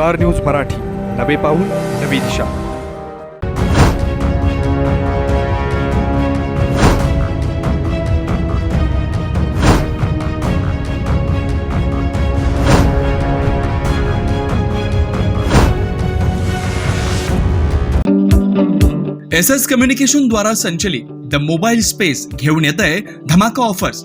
Star news Marathi. नवे पाऊल नवी दिशा. एस एस कम्युनिकेशन द्वारा संचलित द मोबाईल स्पेस घेऊन येत आहे धमाका ऑफर्स.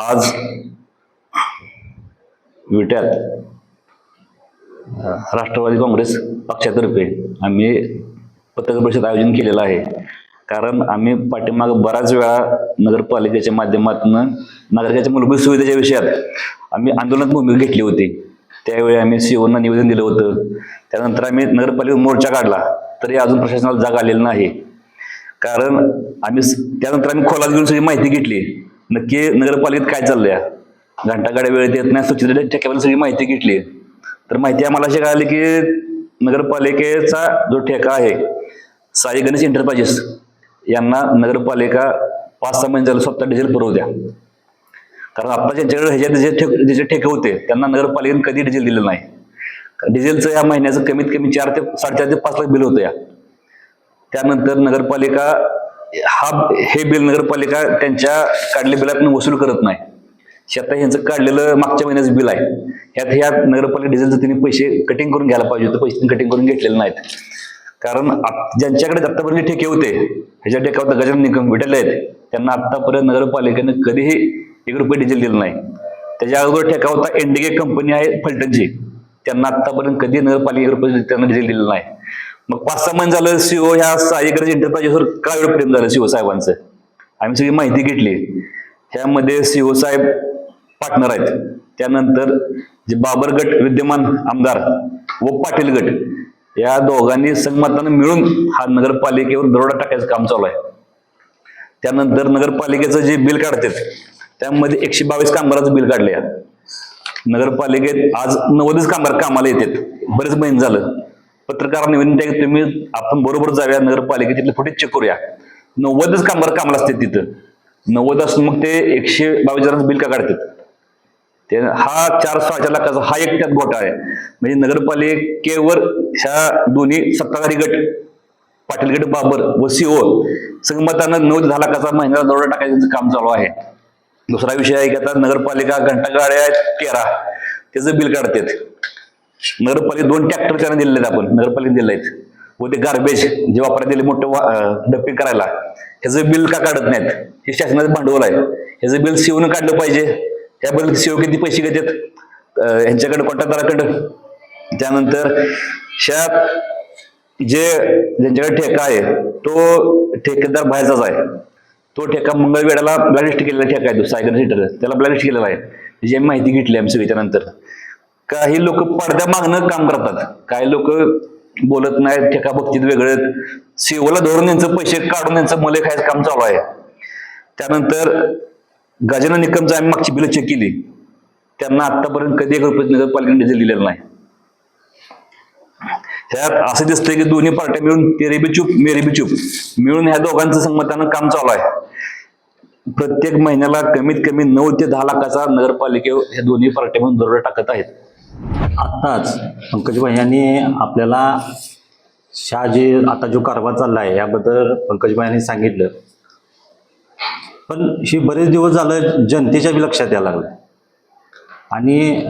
आज विट्यात राष्ट्रवादी काँग्रेस पक्षातर्फे आम्ही पत्रकार परिषद आयोजन केलेलं आहे. कारण आम्ही पाठीमाग बराच वेळा नगरपालिकेच्या माध्यमातून नागरिकांच्या मूलभूत सुविधेच्या विषयात आम्ही आंदोलनात भूमिका घेतली होती. त्यावेळी आम्ही सीओना निवेदन दिलं होतं. त्यानंतर आम्ही नगरपालिकेत मोर्चा काढला तरी अजून प्रशासनाला जाग आलेला नाही. कारण आम्ही त्यानंतर आम्ही खोलात घेऊन सगळी माहिती घेतली. नक्की नगरपालिकेत काय चाललंय? घंटागाड्या वेळेत येत नाही स्वच्छतेच्या ठेक्याबद्दल सगळी माहिती घेतली. तर माहिती आम्हाला अशी कळाली की नगरपालिकेचा जो ठेका आहे साई गणेश एंटरप्राइजेस यांना नगरपालिका पाच सहा महिने झालं स्वतः डिझेल पुरवत्या कारण आता ज्यांच्याकडे ह्याच्यात जे ठेक ठेके होते त्यांना नगरपालिकेने कधी डिझेल दिलं नाही. डिझेलचं या महिन्याचं कमीत कमी चार ते साडेचार ते पाच लाख बिल होतं या. त्यानंतर नगरपालिका हा हे बिल नगरपालिका त्यांच्या काढलेल्या बिलातून वसूल करत नाही. शेता यांचं काढलेलं मागच्या महिन्याचं बिल आहे. ह्यात ह्या नगरपालिका डिझेलचं त्यांनी पैसे कटिंग करून घ्यायला पाहिजे होते. पैसे कटिंग करून घेतलेले नाहीत. कारण ज्यांच्याकडे आत्तापर्यंत ठेके होते ह्याच्या ठेक्यावर गजानन निकम भेटले आहेत. त्यांना आत्तापर्यंत नगरपालिकेनं कधीही एक रुपये डिझेल दिलं नाही. त्याच्या अगोदर ठेका होता एनडीके कंपनी आहे फलटणची. त्यांना आत्तापर्यंत कधी नगरपालिका एक रुपये त्यांना डिझेल दिलं नाही. मग पाच सहा महिने झालं सीओ ह्या साईकडे एंटरप्राइजेसवर काय एवढं प्रेम झालं सीओ साहेबांचं? आम्ही सगळी माहिती घेतली. ह्यामध्ये सीओ साहेब पार्टनर आहेत. त्यानंतर जे बाबर गट विद्यमान आमदार व पाटील गट या दोघांनी संगमतानं मिळून हा नगरपालिकेवर दरोडा टाकायचं काम चालू आहे. त्यानंतर नगरपालिकेचं जे बिल काढतात त्यामध्ये एकशे बावीस कामगाराचं बिल काढले नगरपालिकेत आज नव्वदच कामगार कामाला येतात. बरेच महिने झालं. पत्रकारांना विनंती आहे की तुम्ही आपण बरोबर जाऊया नगरपालिकेत तिथले फुटेज चेक करूया. नव्वदच कामगार कामाला असते तिथं. नव्वद असून मग ते एकशे बावीस जणांचं बिल का काढतात? ते हा चार सहाच्या लाखाचा हा एक त्यात घोटाळा आहे. म्हणजे नगरपालिकेवर ह्या दोन्ही सत्ताधारी गट पाटील गट बाबर व सीओ संगमतानं नऊ दहा लाखाचा महिन्याला दरोडा टाकायचं काम चालू आहे. दुसरा विषय आहे की आता नगरपालिका घंटागाड्या आहेत तेरा. त्याचं बिल काढतात. नगरपालिका दोन ट्रॅक्टर त्यांना दिलेले आहेत आपण नगरपालिकेने दिले आहेत. व ते गार्बेज जे वापरायला दिले मोठं वा- डप्पे करायला ह्याचं बिल का काढत नाहीत? हे शासनाचं भांडवल आहे. ह्याचं बिल सीओनं काढलं पाहिजे. त्याबद्दल सीओ किती पैसे घेतात? अं, ह्यांच्याकडे कॉन्ट्रॅक्टदाराकडं त्यानंतर ह्या जे ज्यांच्याकडे ठेका आहे तो ठेकेदार बाहेरचाच आहे. तो ठेका मंगळवेढ्याला ब्लॅकलिस्ट केलेला ठेका आहे तो सायकल सीटर त्याला ब्लॅकलिस्ट केलेला आहे. त्याची आम्ही माहिती घेतली आम्ही सगळी त्यानंतर काही लोक पडद्या मागणं काम करतात. काही लोक बोलत नाहीत ठेका भक्तीत वेगळे. सेवला धरून यांचं पैसे काढून यांचं मले खायचं काम चालू आहे. त्यानंतर गजानन निकमचं आम्ही मागची बिलं चेक केली. त्यांना आतापर्यंत कधी एक रुपये नगरपालिकेने डिझेल दिलेलं नाही. ह्यात असं दिसतंय की दोन्ही पार्ट्या मिळून तेरे बी चूप मेरे बी चूप मिळून ह्या दोघांचं संमतानं काम चालू आहे. प्रत्येक महिन्याला कमीत कमी नऊ ते दहा लाखाचा नगरपालिकेवर ह्या दोन्ही पार्ट्या मिळून दरोडा टाकत आहेत. आत्ताच पंकजभाई यांनी आपल्याला ह्या जे आता जो कारभार चालला आहे याबद्दल पंकजभाई यांनी सांगितलं. पण हे बरेच दिवस झालं जनतेच्या बी लक्षात यायला लागलं. आणि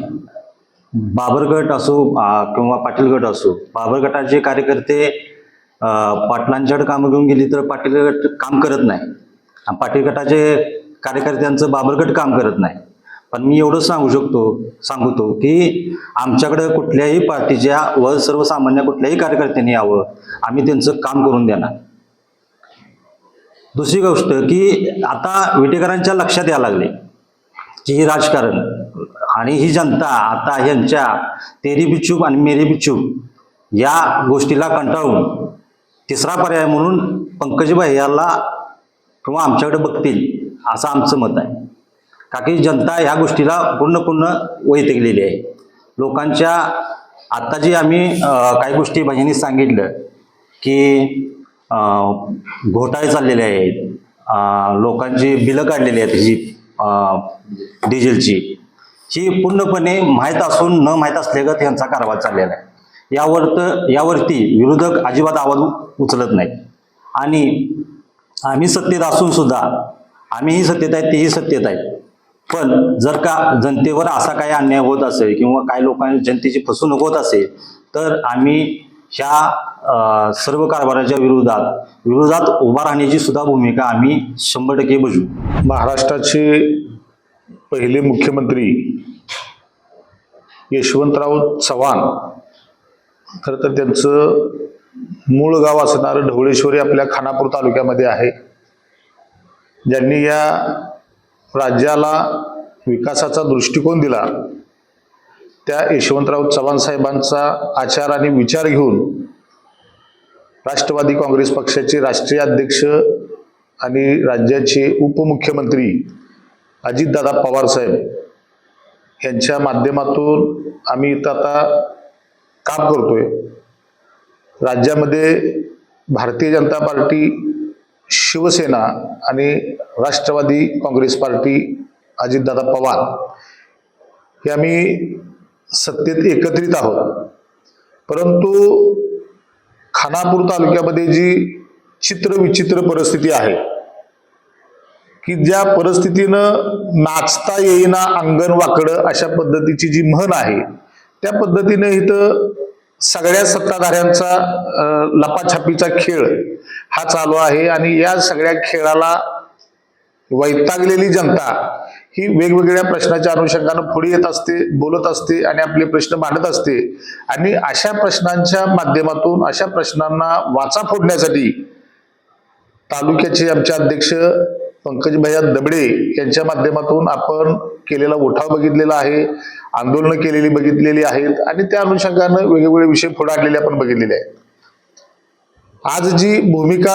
बाबर गट असो किंवा पाटील गट असो बाबर गटाचे कार्यकर्ते पाटलांच्याकडे कामं घेऊन गेली तर पाटील गट काम करत नाही. आणि पाटील गटाचे कार्यकर्त्यांचं बाबर गट काम करत नाही. पण मी एवढं सांगू शकतो सांगतो की आमच्याकडे कुठल्याही पार्टीच्या व सर्वसामान्य कुठल्याही कार्यकर्त्यांनी यावं आम्ही त्यांचं काम करून देणार. दुसरी गोष्ट की आता विटेकरांच्या लक्षात यायला लागले की हे राजकारण आणि ही जनता आता ह्यांच्या तेरी बिचूक आणि मेरी बिचूक या गोष्टीला कंटाळून तिसरा पर्याय म्हणून पंकजभाई याला किंवा आमच्याकडे बघतील असं आमचं मत आहे. का की जनता ह्या गोष्टीला पूर्णपूर्ण गेलेली आहे. लोकांच्या आत्ता जी आम्ही काही गोष्टी भजनी सांगितलं की घोटाळे चाललेले आहेत लोकांची बिलं काढलेली आहेत जी डिझेलची ही पूर्णपणे माहीत असून न माहीत असल्यागत यांचा कारभार चाललेला आहे. यावर तर यावरती विरोधक अजिबात आवाज उचलत नाहीत. आणि आम्ही सत्तेत असून सुद्धा आम्हीही सत्तेत आहेत तेही सत्तेत आहेत. पण जर का जनतेवर असा काही अन्याय होत असेल किंवा काही लोकांनी जनतेची फसवणूक होत असेल तर आम्ही ह्या सर्व कारभाराच्या विरोधात विरोधात उभा राहण्याची सुद्धा भूमिका आम्ही शंभर टक्के बजू महाराष्ट्राचे पहिले मुख्यमंत्री यशवंतराव चव्हाण खरं तर त्यांचं मूळ गाव असणारं ढवळेश्वरी आपल्या खानापूर तालुक्यामध्ये आहे. ज्यांनी या राज्याला विकासाचा दृष्टिकोन दिला त्या यशवंतराव चव्हाण साहेबांचा आचार आणि विचार घेऊन राष्ट्रवादी काँग्रेस पक्षाचे राष्ट्रीय अध्यक्ष आणि राज्याचे उपमुख्यमंत्री अजितदादा पवार साहेब यांच्या माध्यमातून आम्ही इथं आता काम करतोय. राज्यामध्ये भारतीय जनता पार्टी शिवसेना आणि राष्ट्रवादी काँग्रेस पार्टी अजितदादा पवार हे आम्ही सत्तेत एकत्रित आहोत. परंतु खानापूर तालुक्यामध्ये जी चित्रविचित्र परिस्थिती आहे की ज्या परिस्थितीनं नाचता येईना अंगण वाकडं अशा पद्धतीची जी म्हण आहे त्या पद्धतीनं इथं सगळ्या सत्ताधाऱ्यांचा लपाछापीचा खेळ हा चालू आहे आणि या सगळ्या खेळाला वैतागलेली जनता ही वेगवेगळ्या प्रश्नाच्या अनुषंगानं पुढे येत असते बोलत असते आणि आपले प्रश्न मांडत असते. आणि अशा प्रश्नांच्या माध्यमातून अशा प्रश्नांना वाचा फोडण्यासाठी तालुक्याचे आमचे अध्यक्ष पंकज भैया दबडे यांच्या माध्यमातून आपण केलेला उठाव बघितलेला आहे आंदोलनं केलेली बघितलेली आहेत आणि त्या अनुषंगानं वेगवेगळे विषय पुढाडलेले आपण बघितलेले आहेत. आज जी भूमिका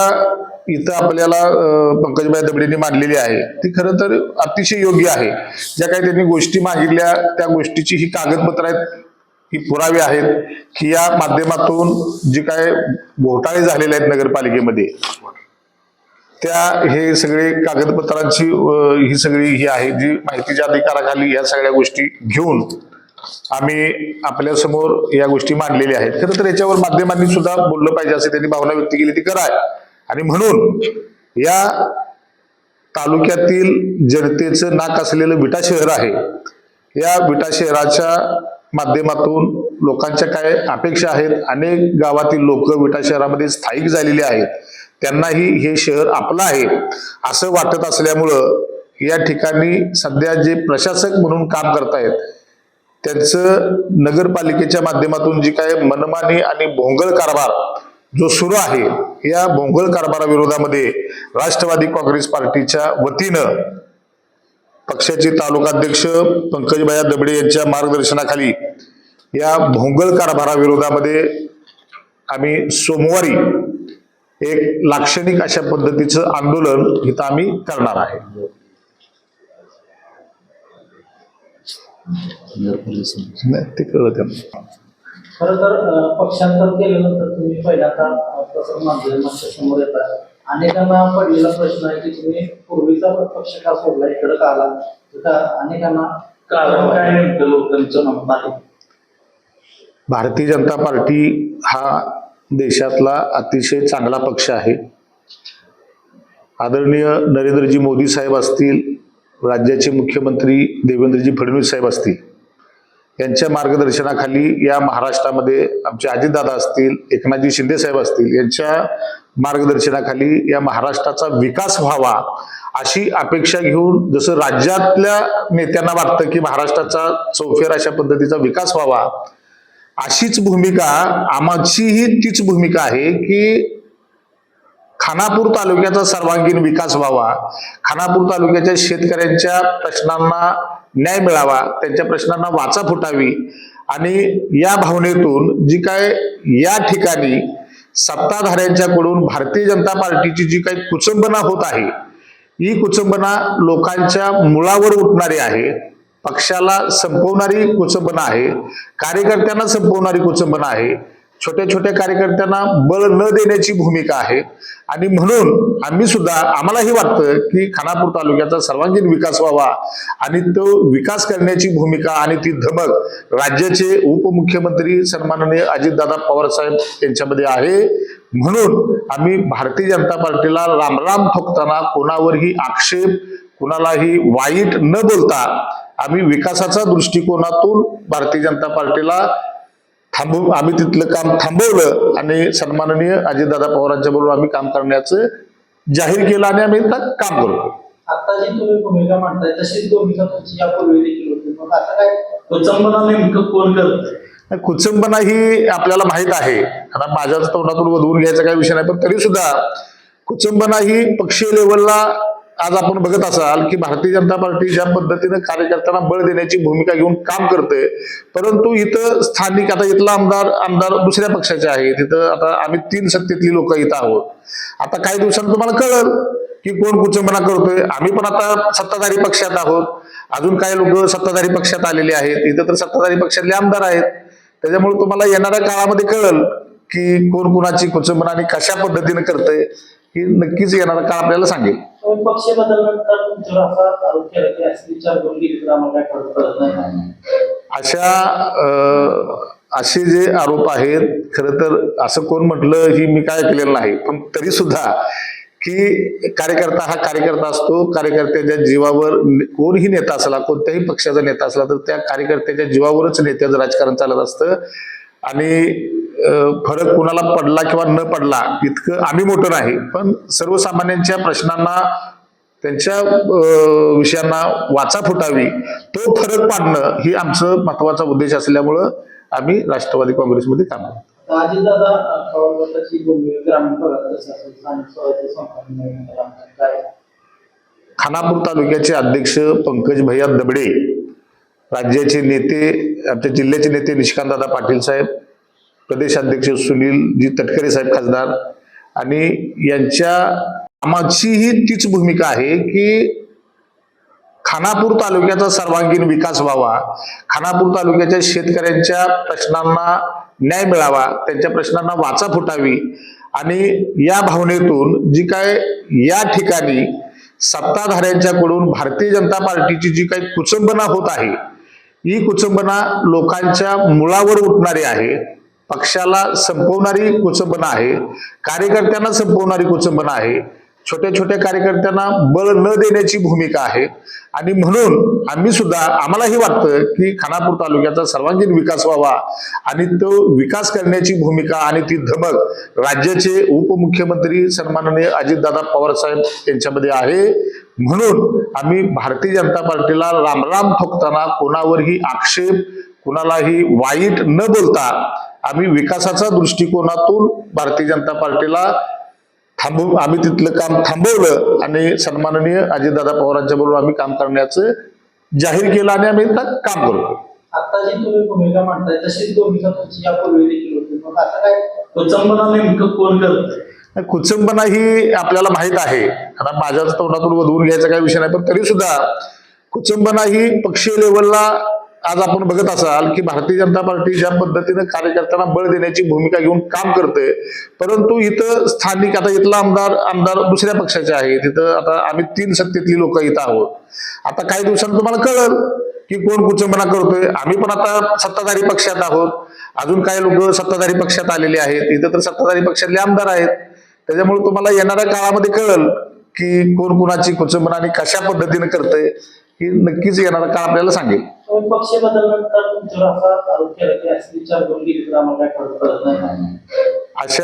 इथं आपल्याला पंकजबाई दबडेंनी मांडलेली आहे. ती खरं तर अतिशय योग्य आहे. ज्या काही त्यांनी गोष्टी मागितल्या त्या गोष्टीची ही कागदपत्र आहेत ही पुरावे आहेत की या माध्यमातून जे काय घोटाळे झालेले आहेत नगरपालिकेमध्ये त्या हे सगळे कागदपत्रांची ही सगळी ही आहे जी माहितीच्या अधिकाराखाली या सगळ्या गोष्टी घेऊन आम्ही आपल्यासमोर या गोष्टी मांडलेल्या आहेत. खरं तर याच्यावर माध्यमांनी सुद्धा बोललं पाहिजे असे त्यांनी भावना व्यक्त केली ती कराय आणि म्हणून या तालुक्यातील जनतेचं नाक असलेलं विटा शहर आहे. या विटा शहराच्या माध्यमातून लोकांच्या काय अपेक्षा आहेत? अनेक गावातील लोक विटा शहरामध्ये स्थायिक झालेले आहेत. त्यांनाही हे शहर आपलं आहे असं वाटत असल्यामुळं या ठिकाणी सध्या जे प्रशासक म्हणून काम करतायत त्यांचं नगरपालिकेच्या माध्यमातून जी काय मनमानी आणि भोंगळ कारभार जो सुरू आहे या भोंगळ कारभाराविरोधामध्ये राष्ट्रवादी काँग्रेस पार्टीच्या वतीनं पक्षाचे तालुकाध्यक्ष पंकजभाया दबडे यांच्या मार्गदर्शनाखाली या भोंगळ कारभाराविरोधामध्ये आम्ही सोमवारी एक लाक्षणिक अशा पद्धतीचं आंदोलन इथं आम्ही करणार आहे. ते कळलं त्यांना. खरं तर पक्षांतर केल्यानंतर तुम्ही पहिल्यांदा अं, प्रसार माध्यमांच्या समोर येतात अनेकांना पडलेला प्रश्न आहे की तुम्ही पूर्वीचा पक्ष का सोडला इकडे का आला? तर अनेकांना कारण काय नेमकं लोकांचं मत आहे भारतीय जनता पार्टी हा देशातला अतिशय चांगला पक्ष आहे. आदरणीय नरेंद्रजी मोदी साहेब असतील राज्याचे मुख्यमंत्री देवेंद्रजी फडणवीस साहेब असतील यांच्या मार्गदर्शनाखाली या महाराष्ट्रामध्ये आमचे अजितदादा असतील एकनाथजी शिंदे साहेब असतील यांच्या मार्गदर्शनाखाली या महाराष्ट्राचा विकास व्हावा अशी अपेक्षा घेऊन जसं राज्यातल्या नेत्यांना वाटतं की महाराष्ट्राचा चौफेर अशा पद्धतीचा विकास व्हावा अशीच भूमिका आमचीही तीच भूमिका आहे की खानापूर तालुक्याचा सर्वांगीण विकास व्हावा. खानापूर तालुक्याच्या शेतकऱ्यांच्या प्रश्नांना न्याय मिळावा त्यांच्या प्रश्नांना वाचा फुटावी. आणि या भावनेतून जी काय या ठिकाणी सत्ताधाऱ्यांच्याकडून भारतीय जनता पार्टीची जी काही कुचंबना होत आहे ही कुचंबना लोकांच्या मुळावर उठणारी आहे पक्षाला संपवणारी कुचंबना आहे कार्यकर्त्यांना संपवणारी कुचंबना आहे छोट्या छोट्या कार्यकर्त्यांना बळ न देण्याची भूमिका आहे. आणि म्हणून आम्ही सुद्धा आम्हालाही वाटतं की खानापूर तालुक्याचा सर्वांगीण विकास व्हावा आणि तो विकास करण्याची भूमिका आणि ती धमक राज्याचे उपमुख्यमंत्री सन्माननीय अजितदादा पवार साहेब यांच्यामध्ये आहे. म्हणून आम्ही भारतीय जनता पार्टीला रामराम ठोकताना कोणावरही आक्षेप कुणालाही वाईट न बोलता आम्ही विकासाच्या दृष्टिकोनातून भारतीय जनता पार्टीला थांबवू आम्ही तिथलं काम थांबवलं आणि सन्माननीय अजितदादा पवारांच्या बरोबर आम्ही काम करण्याचं जाहीर केलं आणि आम्ही काम करतो आता जी तुम्ही भूमिका मांडताय तशीच भूमिका तुमची यापूर्वी देखील होती. मग आता काय कुचंबना नेमकं कोण करतंय? कुचंबना ही आपल्याला माहीत आहे. आता माझ्याच तोंडातून वधवून घ्यायचा काही विषय नाही पण तरी सुद्धा कुचंबना ही पक्षीय लेवलला आज आपण बघत असाल की भारतीय जनता पार्टी ज्या पद्धतीनं कार्यकर्त्यांना बळ देण्याची भूमिका घेऊन काम करते परंतु इथं स्थानिक आता इथला आमदार आमदार दुसऱ्या पक्षाचे आहे तिथं आता आम्ही तीन सत्तेतली लोक इथं आहोत. आता काही दिवसांनी तुम्हाला कळल की कोण कुचंबना करतोय. आम्ही पण आता सत्ताधारी पक्षात आहोत. अजून काही लोक सत्ताधारी पक्षात आलेले आहेत. इथं तर सत्ताधारी पक्षातले आमदार आहेत. त्याच्यामुळे तुम्हाला येणाऱ्या काळामध्ये कळल की कोण कुणाची कुचंबना आणि कशा पद्धतीने करतंय. ही नक्कीच येणारा काळ आपल्याला सांगेल. पक्ष अशी असे जे आरोप आहेत खरं तर असं कोण म्हटलं ही मी काय केलेलं नाही. पण तरी सुद्धा की कार्यकर्ता हा कार्यकर्ता असतो कार्यकर्त्याच्या जीवावर कोणही नेता असला कोणत्याही पक्षाचा नेता असला तर त्या कार्यकर्त्याच्या जीवावरच नेत्याचं राजकारण चालत असतं. आणि फरक कुणाला पडला किंवा न पडला इतकं आम्ही मोठं नाही. पण सर्वसामान्यांच्या प्रश्नांना त्यांच्या विषयांना वाचा फुटावी तो फरक पाडणं ही आमचं महत्त्वाचा उद्देश असल्यामुळं आम्ही राष्ट्रवादी काँग्रेसमध्ये काम करतो. खानापूर तालुक्याचे अध्यक्ष पंकज भैया दबडे राज्याचे नेते आमच्या जिल्ह्याचे नेते निष्कांतदादा पाटील साहेब प्रदेशाध्यक्ष सुनीलजी तटकरे साहेब खासदार. आणि यांच्या कामाचीही तीच भूमिका आहे की खानापूर तालुक्याचा सर्वांगीण विकास व्हावा. खानापूर तालुक्याच्या शेतकऱ्यांच्या प्रश्नांना न्याय मिळावा त्यांच्या प्रश्नांना वाचा फुटावी. आणि या भावनेतून जी काय या ठिकाणी सत्ताधाऱ्यांच्याकडून भारतीय जनता पार्टीची जी काही कुचंबना होत आहे ही कुचंबना लोकांच्या मुळावर उठणारी आहे. पक्षाला संपवणारी कुचंबना आहे कार्यकर्त्यांना संपवणारी कुचंबना आहे छोट्या छोट्या कार्यकर्त्यांना बळ न देण्याची भूमिका आहे. आणि म्हणून आम्ही सुद्धा आम्हालाही वाटतं की खानापूर तालुक्याचा सर्वांगीण विकास व्हावा आणि तो विकास करण्याची भूमिका आणि ती धमक राज्याचे उपमुख्यमंत्री सन्माननीय अजितदादा पवार साहेब यांच्यामध्ये आहे. म्हणून आम्ही भारतीय जनता पार्टीला रामराम ठोकताना कोणावरही आक्षेप कुणालाही वाईट न बोलता आम्ही विकासाच्या दृष्टिकोनातून भारतीय जनता पार्टीला थांबवू आम्ही तिथलं काम थांबवलं आणि सन्माननीय अजितदादा पवारांच्या बरोबर आम्ही काम करण्याचं जाहीर केलं आणि आम्ही काम करतो आता जी तुम्ही भूमिका मांडताय तशीच भूमिका तुमची यापूर्वी देखील होती. मग आता काय कुचंबना नेमकं कोण करतंय? कुचंबना ही आपल्याला माहीत आहे. आता माझ्याच तोंडातून वधवून घ्यायचा काही विषय नाही पण तरी सुद्धा कुचंबना ही पक्षीय लेवलला आज आपण बघत असाल की भारतीय जनता पार्टी ज्या पद्धतीने कार्यकर्त्यांना बळ देण्याची भूमिका घेऊन काम करते परंतु इथं स्थानिक आता इथला आमदार आमदार दुसऱ्या पक्षाचे आहे तिथं आता आम्ही तीन सत्तेतली लोक इथं आहोत. आता काही दिवसांनी तुम्हाला कळल की कोण कुचंबना करतोय. आम्ही पण आता सत्ताधारी पक्षात आहोत. अजून काही लोक सत्ताधारी पक्षात आलेले आहेत. इथं तर सत्ताधारी पक्षातले आमदार आहेत. त्याच्यामुळे तुम्हाला येणाऱ्या काळामध्ये कळल की कोण कुणाची कुचंबना आणि कशा पद्धतीने करतंय. ही नक्कीच येणारा काळ आपल्याला सांगेल. पक्ष अशी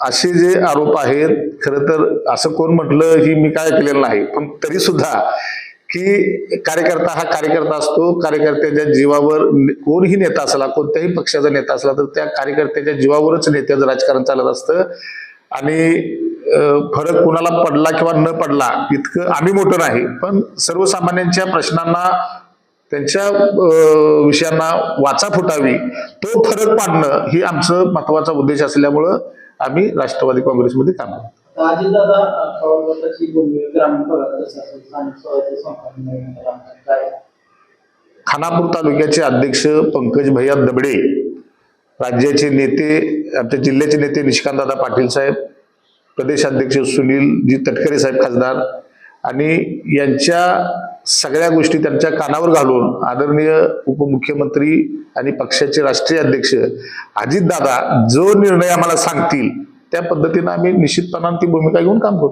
असे जे आरोप आहेत खरं तर असं कोण म्हटलं ही मी काय केलेलं नाही पण तरी सुद्धा की कार्यकर्ता हा कार्यकर्ता असतो कार्यकर्त्याच्या जीवावर कोणही नेता असला कोणत्याही पक्षाचा नेता असला तर त्या कार्यकर्त्याच्या जीवावरच नेत्याचं राजकारण चालत असतं. आणि फरक कुणाला पडला किंवा न पडला इतकं आम्ही मोठं नाही. पण सर्वसामान्यांच्या प्रश्नांना त्यांच्या विषयांना वाचा फुटावी तो फरक पाडणं ही आमचं महत्त्वाचा उद्देश असल्यामुळं आम्ही राष्ट्रवादी काँग्रेसमध्ये काम करतो. खानापूर तालुक्याचे अध्यक्ष पंकज भैया दबडे राज्याचे नेते आमच्या जिल्ह्याचे नेते निष्कांतदादा पाटील साहेब प्रदेशाध्यक्ष सुनीलजी तटकरे साहेब खासदार आणि यांच्या सगळ्या गोष्टी त्यांच्या कानावर घालून आदरणीय उपमुख्यमंत्री आणि पक्षाचे राष्ट्रीय अध्यक्ष अजितदादा जो निर्णय आम्हाला सांगतील त्या पद्धतीनं आम्ही निश्चितपणाने ती भूमिका घेऊन काम करू.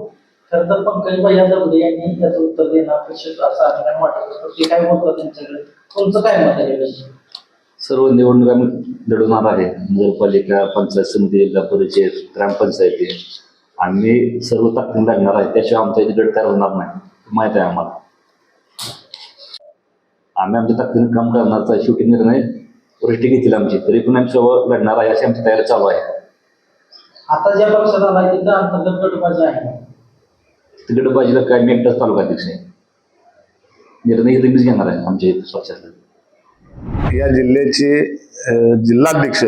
खरं तर पंकज भैया दबडे यांनी त्याचं उत्तर देणं अपेक्षित असं आपल्याला वाटत असतं ते काय मत होतं त्यांच्याकडे? तुमचं काय मत आहे याविषयी? सर्व निवडणूक आम्ही लढवणार आहे. नगरपालिका पंचायत समिती जिल्हा परिषद ग्रामपंचायती. आम्ही सर्व ताकदीने लागणार आहे. त्याशिवाय आमचा इथे गट तयार होणार नाही. माहीत आहे आम्हाला. आम्ही आमच्या ताकदीने काम करण्याचा शेवटी निर्णय वरिष्ठ घेतील आमची. तरी पण आम्ही सर्व लढणार आहे अशी आमची तयारी चालू आहे. आता ज्या पक्षात आला तिथं अंतर्गत गटबाजी आहे. तिकडे बाजूला काय मी एकटाच तालुका अध्यक्ष आहे. निर्णय हे तुम्हीच घेणार आहे आमच्या इथे पक्षाचा या जिल्ह्याचे जिल्हाध्यक्ष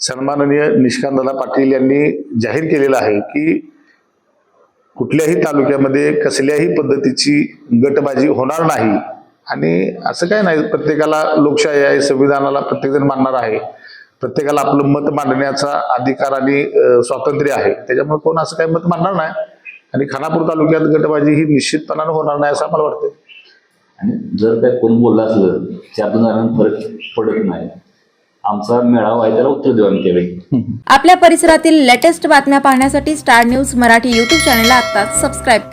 सन्माननीय निष्कांतदा पाटील यांनी जाहीर केलेलं आहे की कुठल्याही तालुक्यामध्ये कसल्याही पद्धतीची गटबाजी होणार नाही. आणि असं काय नाही प्रत्येकाला लोकशाही आहे संविधानाला प्रत्येकजण मानणार आहे. प्रत्येकाला आपलं मत मांडण्याचा अधिकार आणि स्वातंत्र्य आहे. त्याच्यामुळे कोण असं काही मत मांडणार नाही. आणि खानापूर तालुक्यात गटबाजी ही निश्चितपणानं होणार नाही असं आम्हाला वाटतं आणि जर काय कोण बोललं असलं त्यातून फरक पडत नाही. आमचा मेळावा आहे त्याला उत्तर देऊ आम्ही त्यावेळी आपल्या परिसरातील लेटेस्ट बातम्या पाहण्यासाठी स्टार न्यूज मराठी युट्यूब चॅनलला आता सबस्क्राईब करा.